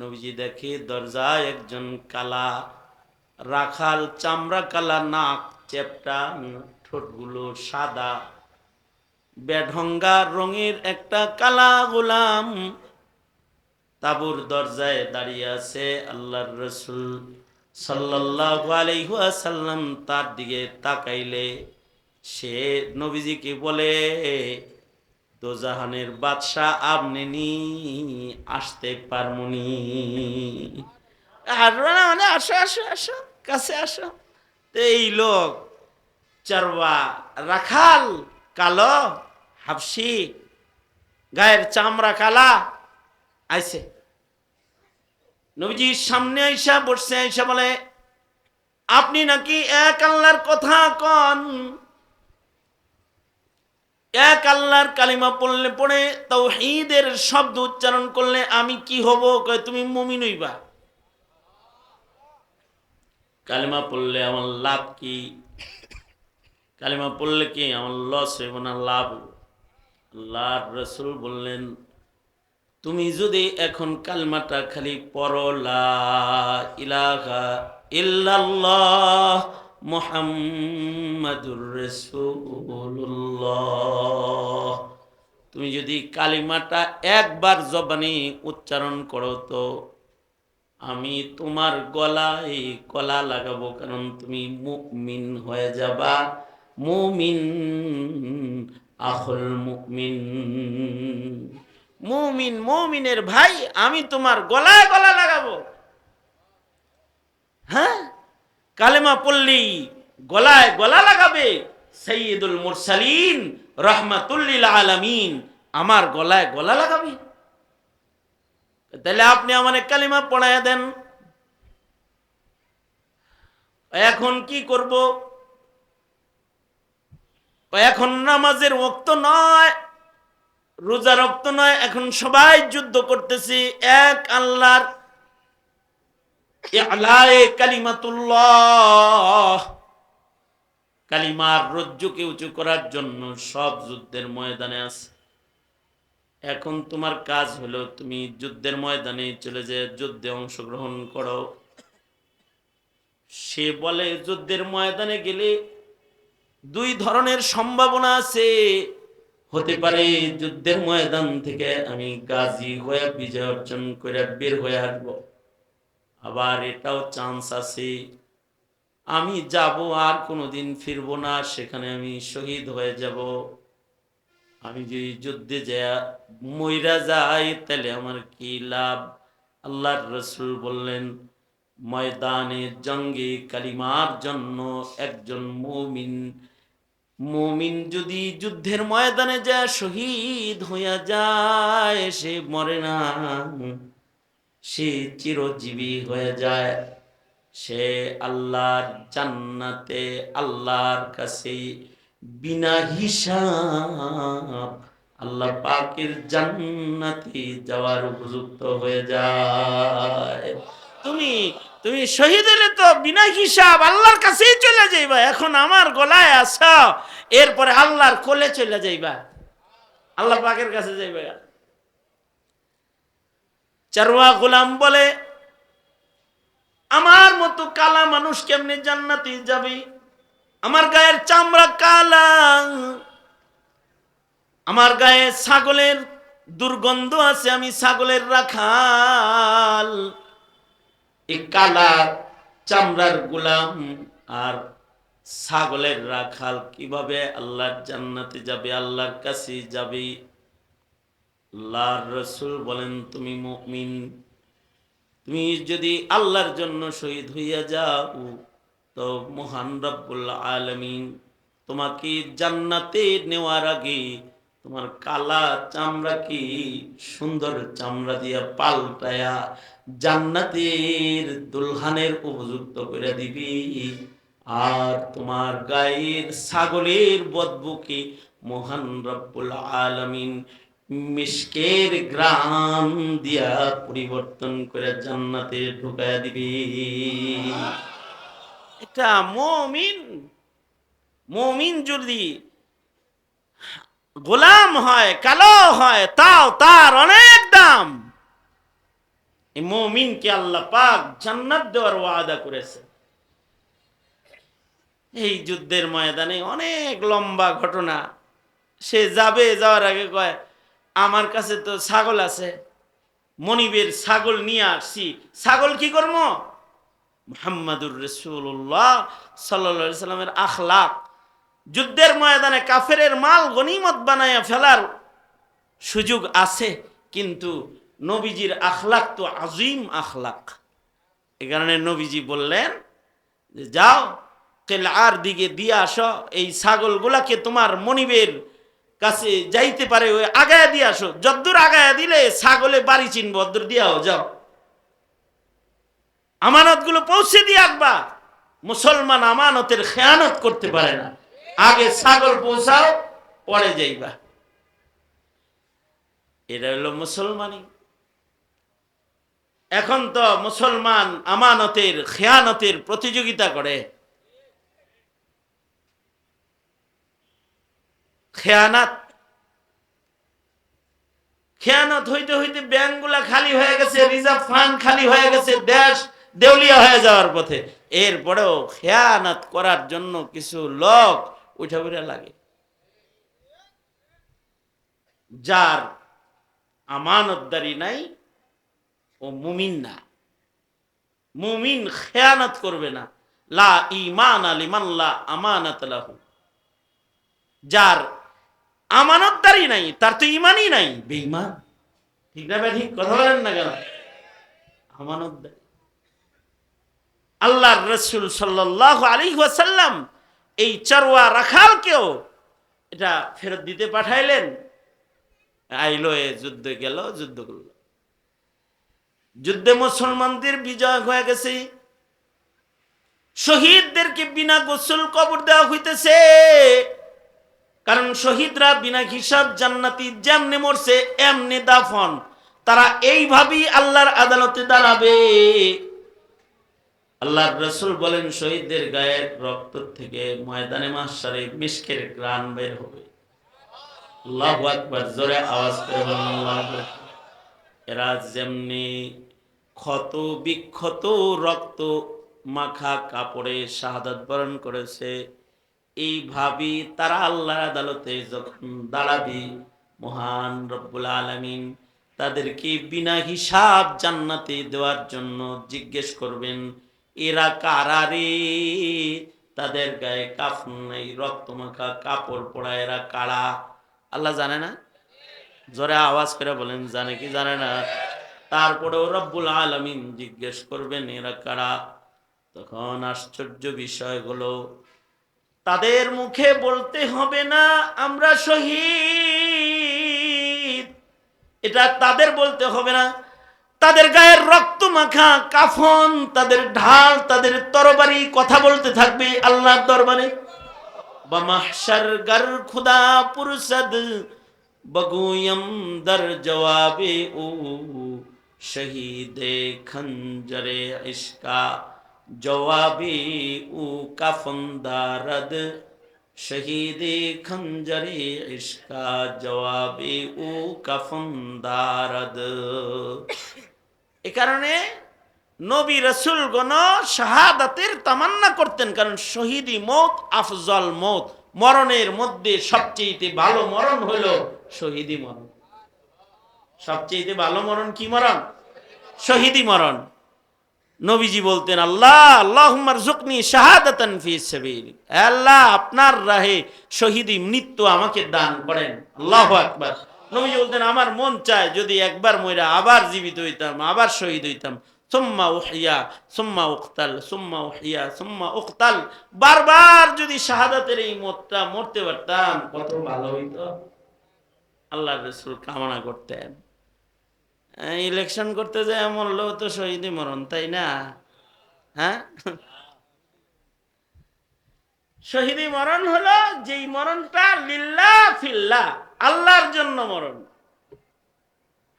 নবীজি দেখে, দরজায় একজন কালা রাখাল চামড়া কালা নাক, চেপটা, ঠোঁটগুলো সাদা, বেঢঙ্গা রঙের একটা কালা গোলাম। তাবুর দরজায় দাঁড়িয়ে আছে আল্লাহর রসুল সাল্লাল্লাহু আলাইহি তার দিকে তাকাইলে সে নবীজিকে বলে দোজাহানের বাদশাহ আপনি নি আসতে পারমুনি। না মানে আসো আসো আসো, কাছে আসো। তো এই লোক চারবা রাখাল, কালো, হাফসি, গায়ের চামড়া কালা, আইছে। নবীজির সামনে আইসা বসছে, আইসা বলে, আপনি নাকি এক আল্লাহর কথা কন? এক আল্লাহর কালিমা পড়লে, পড়ে তাওহীদের শব্দ উচ্চারণ করলে আমি কি হব? তুমি মুমিন হইবা। কালিমা পড়লে আমার লাভ কি? কালিমা পড়লে কি আমার লস হইব না লাভ হইব? আল্লাহর রসুল বললেন, তুমি যদি এখন কালমাটা খালি পড়ো, লা ইলাহা ইল্লাল্লাহ মুহাম্মাদুর রাসূলুল্লাহ। তুমি যদি কালিমাটা একবার জবানে উচ্চারণ করো তো আমি তোমার গলায় কলা লাগাবো, কারণ তুমি মুমিন হয়ে যাবা। মুমিন, আখল মুমিন। মুমিন, মুমিনের ভাই, আমি তোমার গলায় গলা লাগাবো। হ্যাঁ? কালেমা পল্লী গলায় গলা লাগাবে। সৈয়দুল মুরসালিন রহমাতুল্লিল আলামিন আমার গলায় গলা লাগাবে। তাহলে আপনি আমার কালিমা পড়ায় দেন। এখন কি করব? এখন নামাজের ওক্ত নয় রোজা রক্ত নয়, এখন সবাই যুদ্ধ করতেছি, এক আল্লাহর কালিমার রজ্জুকে উঁচু করার জন্য সব যুদ্ধের ময়দানে আছে। এখন তোমার কাজ হলো তুমি যুদ্ধের ময়দানে চলে যে যুদ্ধে অংশগ্রহণ করো। সে বলে, যুদ্ধের ময়দানে গেলে দুই ধরনের সম্ভাবনা আছে। হতে পারে যুদ্ধের ময়দান থেকে আমি গাজী হয়ে বিজয় অর্জন করে বের হয়ে আসব। আবার এটাও চান্স আছে। আমি যাব, আর কোনোদিন ফিরবো না, সেখানে আমি শহীদ হয়ে যাব। আমি যদি যুদ্ধে যা মইরা যাই, তাহলে আমার কি লাভ? আল্লাহর রসুল বললেন, ময়দানে জঙ্গে কালিমার জন্য একজন মুমিন মুমিন যদি যুদ্ধের ময়দানে যা শহীদ হইয়া যায়, সে মরে না। সে চিরজীবী হয়ে যায়। সে আল্লাহর জান্নাতে, আল্লাহর কাছে বিনা হিসাব আল্লাহ পাকের জান্নাতে যাওয়ার উপযুক্ত হয়ে যায়। তুমি তুমি শহীদ হলে তো বিনা হিসাব আল্লাহর কাছেই চলে যাইবা। এখন আমার গলায় আসা এরপরে আল্লাহর কোলে চলে যাইবা। আল্লাহ পাকের কাছে যাইবা। চারুয়া গোলাম বলে, আমার মতো কালা মানুষ কেমনে জান্নাতে যাবে? আমার গায়ের চামড়া কালা। আমার গায়ে ছাগলের দুর্গন্ধ আছে, আমি ছাগলের রাখাল। এই কালা চামড়ার গোলাম আর ছাগলের রাখাল কীভাবে আল্লাহর জান্নাতে যাবে, আল্লাহর কাছে যাবে? আল্লাহর রসুল বলেন, তুমি মুমিন। তুমি যদি আল্লাহর জন্য শহীদ হইয়া যাও, তো মহান রব্বুল আলমিন তোমাকে জান্নাতে নেওয়ার আগে তোমার কালা চামড়া কি সুন্দর চামড়া দিয়া পাল্টায়া জান্নাতের দুলহানের উপযুক্ত করে দিবি। আর তোমার গায়ের ছাগলের বদবুকে মহান রব্বুল আলমিন মিশকের গ্রাম দিয়া পরিবর্তন করে জান্নাতে ঢুকায়া দিবি। এটা মমিন মমিন যদি গোলাম হয়, কালো হয়, তাও তার অনেক দাম। এই মমিনকে আল্লাহ পাক জান্নাত দেওয়ার ওয়াদা করেছে। এই যুদ্ধের ময়দানে অনেক লম্বা ঘটনা। সে যাবে, যাওয়ার আগে কয় আমার কাছে তো ছাগল আছে। মনিবের ছাগল নিয়ে আসছি। ছাগল কি করব? মোহাম্মদুর রসুল্লাহ সাল্লা সাল্লামের আখলাক। যুদ্ধের ময়দানে কাফেরের মাল গনিমত বানাইয়া ফেলার সুযোগ আছে, কিন্তু নবীজির আখলাক তো আজিম আখলাক। এ কারণে নবীজি বললেন যে, যাও আর দিকে দিয়ে আসো। এই ছাগলগুলাকে তোমার মনিবের কাছে যাইতে পারে ওই আগায়া দিয়ে আসো। যদ্দূর আগায়া দিলে ছাগলে বাড়ি চিনবো, অদ্দূর দিয়াও যাও। আমানতগুলো পৌঁছে দিয়ে আসবা মুসলমান আমানতের খেয়ানত করতে পারে না। আগে ছাগল পৌঁছাও, পরে যাইবা। এটা হলো মুসলমানই এখন তো মুসলমান আমানতের, খেয়ানতের প্রতিযোগিতা করে। খেয়ানাত। খেয়ানত হইতে হইতে ব্যাংকগুলা খালি হয়ে গেছে, রিজার্ভ ফান্ড খালি হয়ে গেছে, দেশ দেউলিয়া হয়ে যাওয়ার পথে। এরপরেও খেয়ানাত করার জন্য কিছু লোক উঠে উঠে লাগে। যার আমানতদারি নাই, ও মুমিন না। মুমিন খেয়ানত করবে না। লা ইমান আলিমান লা আমানাত লাহু। যার আমানতদারি নাই, তার তো ইমানই নাই। বেঈমান? ঠিক না ঠিক? কথা বলেন না কেন? আমানতদারি। আল্লাহর রসুল সাল্লাহ আলী ওয়াসাল্লাম এই চরোয়া রাখালকেও এটা ফেরত দিতে পাঠাইলেন। আইলো, এ যুদ্ধ গেল, যুদ্ধ করল। যুদ্ধে মুসলমানদের বিজয় হয়ে গেছে। শহীদদেরকে বিনা গোসল কবর দেওয়া হইতেছে। কারণ শহীদরা বিনা হিসাব জান্নাতি যেমনে মরছে, এমনি দাফন। তারা এইভাবেই আল্লাহর আদালতে দাঁড়াবে। আল্লাহর রসুল বলেন, শহীদদের গায়ের রক্ত থেকে ময়দানে মাসারে মিষ্কের গ্রান বের হবে। জোরে আওয়াজ করে। এরা যেমনি ক্ষত বিক্ষত রক্ত মাখা কাপড়ে শাহাদাত বরণ করেছে এইভাবে তারা আল্লাহর আদালতে যখন দাঁড়াবি, মহান রব্বুল আলামিন তাদেরকে বিনা হিসাব জান্নাতে দেওয়ার জন্য জিজ্ঞেস করবেন, এরা কারা রে? তাদের গায়ে কাফন নেই রক্তমাখা কাপড় পরা এরা কারা? আল্লাহ জানে না? জোরে আওয়াজ করে বলেন, জানে কি জানে না? তারপরেও রব্বুল আলামিন জিজ্ঞেস করবেন, এরা কারা? তখন আশ্চর্য বিষয়গুলো তাদের মুখে বলতে হবে না, আমরা শহীদ। এটা তাদের বলতে হবে না। তাদের গায়ের রক্ত মাখা কাফন, তাদের ঢাল, তাদের তরবারি কথা বলতে থাকবে আল্লাহর দরবারে। খুদা দর জবাবে ও শহীদে খঞ্জরে ইশকা। জবাবে ও কাফন্দারদ শহীদে খঞ্জরে ইশকা জবাবে ও কাফন্দারদ। এ কারণে নবী রসুল গণ শাহাদাতের তামান্না করতেন, কারণ শহীদি মত, আফজল মত, মরণের মধ্যে সবচেয়ে ভালো মরণ হলো শহীদি মরণ। সবচেয়ে ভালো মরণ কি মরণ? শহীদি মরণ। নবীজি বলতেন, আল্লাহ আল্লাহুম্মার জুকনি শাহাদাতান ফি সাবিল। আল্লাহ, আপনার রাহে শহীদি মৃত্যু আমাকে দান করেন। আল্লাহু আকবার। নবীজি বলতেন, আমার মন চায় যদি একবার মইরা আবার জীবিত হইতাম, আবার শহীদ হইতাম। সুম্মা উহিয়া, সুম্মা সুম্মা উহিয়া, সুম্মা বারবার যদি শাহাদাতের এই মতটা মরতে পারতাম, কত ভালো হইতো। আল্লাহ রসুল কামনা করতেন। ইলেকশন করতে যায় মরলেও তো শহীদই মরণ, তাই না? হ্যাঁ? শহীদি মরণ হলো যেই মরণটা লিল্লা ফিল্লা, আল্লাহর জন্য মরণ।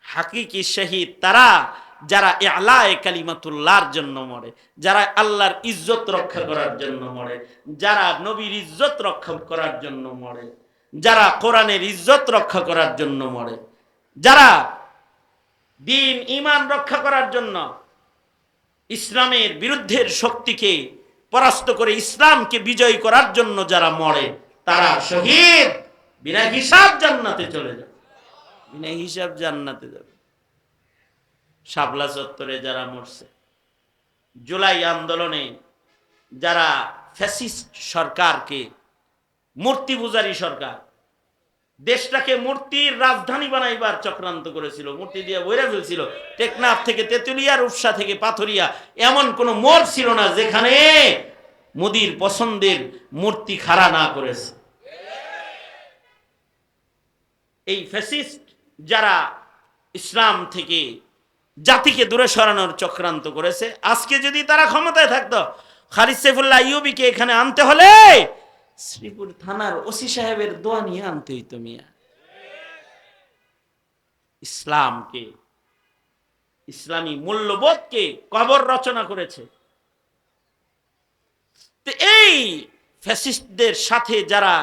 হাকিকি শহীদ তারা, যারা আলায় কালিমাতুল্লাহর জন্য মরে, যারা আল্লাহর ইজ্জত রক্ষা করার জন্য মরে, যারা নবীর ইজ্জত রক্ষা করার জন্য মরে, যারা কোরআনের ইজ্জত রক্ষা করার জন্য মরে, যারা দিন ইমান রক্ষা করার জন্য ইসলামের বিরুদ্ধের শক্তিকে পরাস্ত করে ইসলামকে বিজয় করার জন্য যারা মরে, তারা শহীদ। বিনা হিসাব জান্নাতে চলে যাবে। বিনা হিসাব জান্নাতে যাবে। শাপলা চত্বরে যারা মরছে, জুলাই আন্দোলনে যারা ফ্যাসিস্ট সরকারকে, মূর্তি পূজারী সরকার দেশটাকে মূর্তির রাজধানী বানাইবার চক্রান্ত করেছিল, মূর্তি দিয়ে বইরা ফেলছিল টেকনাফ থেকে তেতুলিয়া, রূপসা থেকে পাথরিয়া, এমন কোন মোড় ছিল না যেখানে মোদির পছন্দের মূর্তি খাড়া না করেছে। এই ফ্যাসিস্ট যারা ইসলাম থেকে জাতিকে দূরে সরানোর চক্রান্ত করেছে, আজকে যদি তারা ক্ষমতায় থাকতো, খালিদ সাইফুল্লাহ ইউবিকে এখানে আনতে হলে শ্রীপুর থানার ওসি সাহেবের দোয়া নিয়ে আনতে হইতো মিয়া। ইসলামকে, ইসলামী মূল্যবোধকে কবর রচনা করেছে। এই ফ্যাসিস্টদের সাথে যারা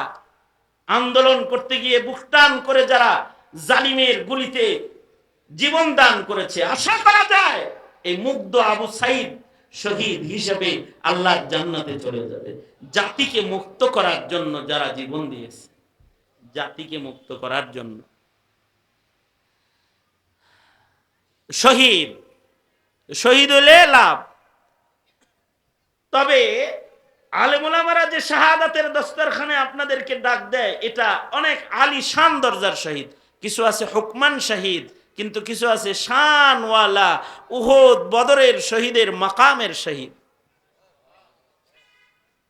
আন্দোলন করতে গিয়ে বুকটান করে যারা জালিমের গুলিতে জীবন দান করেছে, আশা করা যায় এই মুগ্ধ আবু সাইদ শহীদ হিসেবে আল্লাহর জান্নাতে চলে যাবে। জাতিকে মুক্ত করার জন্য যারা জীবন দিয়েছে, জাতিকে মুক্ত করার জন্য। শহীদ শহীদ হলে লাভ। তবে আলেমুলামারা যে শাহাদাতের দস্তরখানে আপনাদেরকে ডাক দেয়, এটা অনেক আলিশান দরজার শহীদ। কিছু আছে হুকমান শহীদ কিন্তু কিছু আছে, শানওয়ালা, উহদ, বদরের শহীদের মাকামের শহীদ।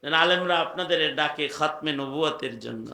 আলেমরা আপনাদের ডাকে খাতমে নবুয়াতের জন্য।